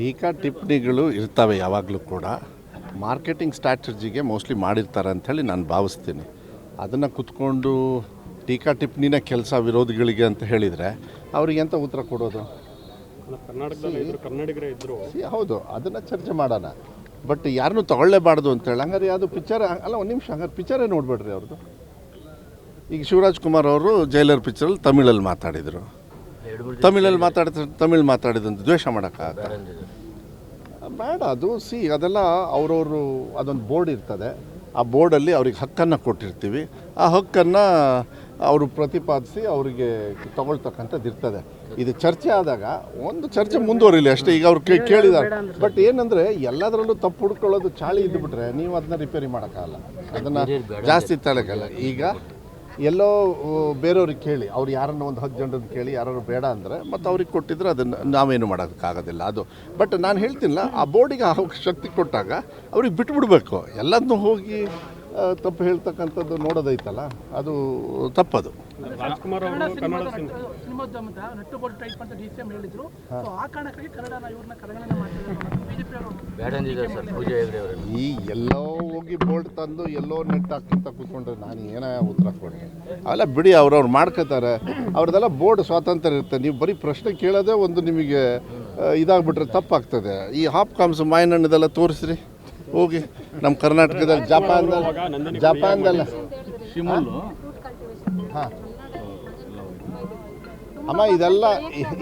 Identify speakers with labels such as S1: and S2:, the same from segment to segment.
S1: ಟೀಕಾ ಟಿಪ್ಪಣಿಗಳು ಇರ್ತವೆ ಯಾವಾಗಲೂ ಕೂಡ. ಮಾರ್ಕೆಟಿಂಗ್ ಸ್ಟ್ರಾಟಜಿಗೆ ಮೋಸ್ಟ್ಲಿ ಮಾಡಿರ್ತಾರೆ ಅಂಥೇಳಿ ನಾನು ಭಾವಿಸ್ತೀನಿ. ಅದನ್ನು ಕುತ್ಕೊಂಡು ಟೀಕಾ ಟಿಪ್ಪಣಿನ ಕೆಲಸ ವಿರೋಧಿಗಳಿಗೆ ಅಂತ ಹೇಳಿದರೆ ಅವ್ರಿಗೆ ಎಂಥ ಉತ್ತರ ಕೊಡೋದು? ಹೌದು ಅದನ್ನು ಚರ್ಚೆ ಮಾಡೋಣ. ಬಟ್ ಯಾರನ್ನೂ ತಗೊಳ್ಳೇಬಾರ್ದು ಅಂತೇಳಿ ಹಂಗಾರೆ ಯಾವುದು ಪಿಕ್ಚರ್ ಅಲ್ಲ ಒಂದು ನಿಮಿಷ ಹಂಗಾರೆ ಪಿಕ್ಚರೇ ನೋಡಬೇಡ್ರಿ ಅವ್ರದ್ದು. ಈಗ ಶಿವರಾಜ್ ಕುಮಾರ್ ಅವರು ಜೈಲರ್ ಪಿಕ್ಚರಲ್ಲಿ ತಮಿಳಲ್ಲಿ ಮಾತಾಡಿದರು. ತಮಿಳಲ್ಲಿ ಮಾತಾಡ್ತ ತಮಿಳ್ ಮಾತಾಡಿದಂತ ದ್ವೇಷ ಮಾಡೋಕ್ಕಾಗತ್ತೆ? ಬೇಡ ಅದು ಸಿ ಅದೆಲ್ಲ ಅವ್ರವರು ಅದೊಂದು ಬೋರ್ಡ್ ಇರ್ತದೆ. ಆ ಬೋರ್ಡಲ್ಲಿ ಅವ್ರಿಗೆ ಹಕ್ಕನ್ನು ಕೊಟ್ಟಿರ್ತೀವಿ. ಆ ಹಕ್ಕನ್ನು ಅವರು ಪ್ರತಿಪಾದಿಸಿ ಅವರಿಗೆ ತಗೊಳ್ತಕ್ಕಂಥದ್ದು ಇರ್ತದೆ. ಇದು ಚರ್ಚೆ ಆದಾಗ ಒಂದು ಚರ್ಚೆ ಮುಂದುವರಿಲಿ ಅಷ್ಟೇ. ಈಗ ಅವ್ರು ಕೇ- ಕೇಳಿದ್ದಾರೆ ಬಟ್ ಏನಂದರೆ ಎಲ್ಲದರಲ್ಲೂ ತಪ್ಪು ಹುಡ್ಕೊಳ್ಳೋದು ಚಾಳಿ ಇದ್ದುಬಿಟ್ರೆ ನೀವು ಅದನ್ನ ರಿಪೇರಿ ಮಾಡೋಕ್ಕಾಗಲ್ಲ. ಅದನ್ನು ಜಾಸ್ತಿ ತಳಗಲ್ಲ ಈಗ ಎಲ್ಲೋ ಬೇರೆಯವ್ರಿಗೆ ಕೇಳಿ, ಅವ್ರು ಯಾರನ್ನ ಒಂದು ಹತ್ತು ಜನರನ್ನು ಕೇಳಿ ಯಾರು ಬೇಡ ಅಂದರೆ, ಮತ್ತು ಅವ್ರಿಗೆ ಕೊಟ್ಟಿದ್ರೆ ಅದನ್ನು ನಾವೇನು ಮಾಡೋದಕ್ಕಾಗೋದಿಲ್ಲ, ಅದು. ಬಟ್ ನಾನು ಹೇಳ್ತೀನಿಲ್ಲ ಆ ಬೋರ್ಡಿಗೆ ಆ ಶಕ್ತಿ ಕೊಟ್ಟಾಗ ಅವ್ರಿಗೆ ಬಿಟ್ಬಿಡ್ಬೇಕು. ಎಲ್ಲದನ್ನೂ ಹೋಗಿ ತಪ್ಪು ಹೇಳ್ತಕ್ಕಂಥದ್ದು ನೋಡೋದೈತಲ್ಲ, ಅದು ತಪ್ಪದು.
S2: ರಾಜ್ಕುಮಾರ್ ಅವರು ಕನ್ನಡ ಸಿನಿಮಾ.
S3: ಸಿನಿಮೋದ್ಯಮದ ನಟ್ಟುಬೋರ್ಡ್ ಟೈಪ್ ಅಂತ ಡಿ ಸಿ ಎಂ ಹೇಳಿದ್ರು. ಸೊ ಆ ಕಾರಣಕ್ಕಾಗಿ ಕನ್ನಡನ ಇವ್ರನ್ನ ಕಡೆಗಣನೆ ಮಾಡ್ತಿದ್ದಾರೆ ಬಿಜೆಪಿ ಅವರು.
S4: ಬೇಡ ಸರ್ ಪೂಜೆ ಹೆಗ್ಡೆ ಅವರೆಲ್ಲ
S1: ಈ ಎಲ್ಲೋ ಹೋಗಿ ಬೋರ್ಡ್ ತಂದು ಎಲ್ಲೋ ನೆಟ್ ಹಾಕ್ಕೊಂತ ಕೂತ್ಕೊಂಡ್ರೆ ನಾನು ಏನೇ ಉತ್ತರ ಕೊಟ್ಟೆ ಅವೆಲ್ಲ ಬಿಡಿ ಅವ್ರವ್ರು ಮಾಡ್ಕೋತಾರೆ. ಅವ್ರದ್ದೆಲ್ಲ ಬೋರ್ಡ್ ಸ್ವಾತಂತ್ರ್ಯ ಇರುತ್ತೆ. ನೀವು ಬರೀ ಪ್ರಶ್ನೆ ಕೇಳೋದೇ ಒಂದು ನಿಮಗೆ ಇದಾಗ್ಬಿಟ್ರೆ ತಪ್ಪಾಗ್ತದೆ. ಈ ಹಾಪ್ ಕಾಮ್ಸ್ ಮಾಯನಣ್ಣದೆಲ್ಲ ತೋರಿಸ್ರಿ. ಹೋಗಿ ನಮ್ಮ ಕರ್ನಾಟಕದಲ್ಲಿ ಜಪಾನ್ದಲ್ಲಿ ಜಪಾನ್ದಲ್ಲ
S5: ಶಿಮುಲ್ಲು
S1: ಹಾಂ. ಅಮ್ಮ, ಇದೆಲ್ಲ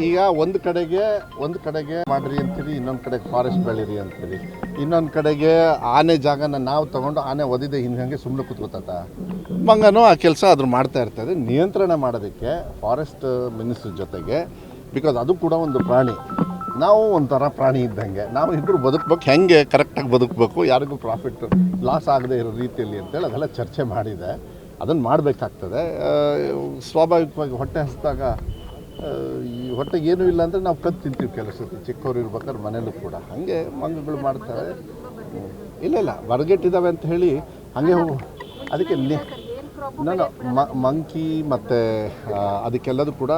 S1: ಈಗ ಒಂದು ಕಡೆಗೆ ಒಂದು ಕಡೆಗೆ ಮಾಡ್ರಿ ಅಂತೀರಿ, ಇನ್ನೊಂದು ಕಡೆಗೆ ಫಾರೆಸ್ಟ್ ಬೆಳೀರಿ ಅಂತೀರಿ. ಇನ್ನೊಂದು ಕಡೆಗೆ ಆನೆ ಜಾಗನ ನಾವು ತಗೊಂಡು ಆನೆ ಒದಿದೆ, ಹಿಂಗೆ ಸುಮ್ಮನೆ ಕುತ್ಕೋತ ಮಂಗನೂ ಆ ಕೆಲಸ ಅದ್ರ ಮಾಡ್ತಾ ಇರ್ತದೆ. ನಿಯಂತ್ರಣ ಮಾಡೋದಕ್ಕೆ ಫಾರೆಸ್ಟ್ ಮಿನಿಸ್ಟರ್ ಜೊತೆಗೆ ಬಿಕಾಸ್ ಅದು ಕೂಡ ಒಂದು ಪ್ರಾಣಿ. ನಾವು ಒಂಥರ ಪ್ರಾಣಿ ಇದ್ದಂಗೆ. ನಾವು ಇಬ್ಬರು ಬದುಕಬೇಕು, ಹೆಂಗೆ ಕರೆಕ್ಟಾಗಿ ಬದುಕಬೇಕು, ಯಾರಿಗೂ ಪ್ರಾಫಿಟ್ ಲಾಸ್ ಆಗದೆ ಇರೋ ರೀತಿಯಲ್ಲಿ ಅಂತೇಳಿ ಅದೆಲ್ಲ ಚರ್ಚೆ ಮಾಡಿದೆ. ಅದನ್ನು ಮಾಡಬೇಕಾಗ್ತದೆ. ಸ್ವಾಭಾವಿಕವಾಗಿ ಹೊಟ್ಟೆ ಹಸಿದಾಗ ಈ ಹೊಟ್ಟೆಗೆ ಏನೂ ಇಲ್ಲ ಅಂದರೆ ನಾವು ಕದ್ದು ತಿಂತೀವಿ ಕೆಲಸ ಚಿಕ್ಕವ್ರು ಇರ್ಬೇಕಾದ್ರೆ ಮನೇಲೂ ಕೂಡ. ಹಾಗೆ ಮಂಗಗಳು ಮಾಡ್ತಾರೆ. ಇಲ್ಲ ಇಲ್ಲ. ಬರಗೆಟ್ಟಿದ್ದಾವೆ ಅಂತ ಹೇಳಿ ಹಾಗೆ ಅದಕ್ಕೆ ನಾನು ಮಂಕಿ ಮತ್ತು ಅದಕ್ಕೆಲ್ಲದೂ ಕೂಡ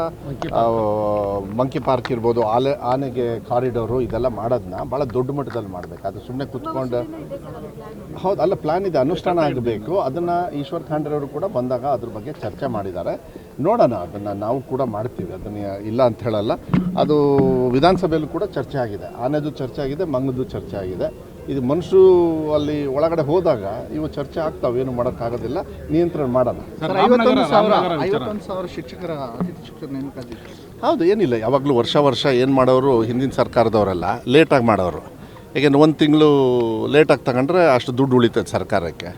S1: ಮಂಕಿ ಪಾರ್ಕ್ ಇರ್ಬೋದು ಆಲೆ ಆನೆಗೆ ಕಾರಿಡೋರು ಇದೆಲ್ಲ ಮಾಡೋದನ್ನ ಭಾಳ ದೊಡ್ಡ ಮಟ್ಟದಲ್ಲಿ ಮಾಡಬೇಕು. ಅದು ಸುಮ್ಮನೆ ಕೂತ್ಕೊಂಡು ಹೌದು ಅಲ್ಲ ಪ್ಲ್ಯಾನ್ ಇದೆ ಅನುಷ್ಠಾನ ಆಗಬೇಕು. ಅದನ್ನು ಈಶ್ವರ್ ಖಾಂಡ್ರವರು ಕೂಡ ಬಂದಾಗ ಅದ್ರ ಬಗ್ಗೆ ಚರ್ಚೆ ಮಾಡಿದ್ದಾರೆ. ನೋಡೋಣ ಅದನ್ನು ನಾವು ಕೂಡ ಮಾಡ್ತೀವಿ. ಅದನ್ನು ಇಲ್ಲ ಅಂತ ಹೇಳಲ್ಲ. ಅದು ವಿಧಾನಸಭೆಯಲ್ಲೂ ಕೂಡ ಚರ್ಚೆ ಆಗಿದೆ. ಆನೆದು ಚರ್ಚೆ ಆಗಿದೆ ಮಂಗದು ಚರ್ಚೆ ಆಗಿದೆ. ಇದು ಮನುಷ್ಯರು ಅಲ್ಲಿ ಒಳಗಡೆ ಹೋದಾಗ ಇವು ಚರ್ಚೆ ಆಗ್ತಾವೆ ಏನು ಮಾಡೋಕ್ಕಾಗೋದಿಲ್ಲ ನಿಯಂತ್ರಣ
S6: ಮಾಡಲ್ಲ. ಶಿಕ್ಷಕರ
S1: ಹೌದು ಏನಿಲ್ಲ ಯಾವಾಗಲೂ ವರ್ಷ ವರ್ಷ ಏನು ಮಾಡೋರು ಹಿಂದಿನ ಸರ್ಕಾರದವರೆಲ್ಲ ಲೇಟಾಗಿ ಮಾಡೋರು. ಏಕೆಂದ್ರೆ ಒಂದು ತಿಂಗಳು ಲೇಟಾಗಿ ತಗೊಂಡ್ರೆ ಅಷ್ಟು ದುಡ್ಡು ಉಳಿತದೆ ಸರ್ಕಾರಕ್ಕೆ.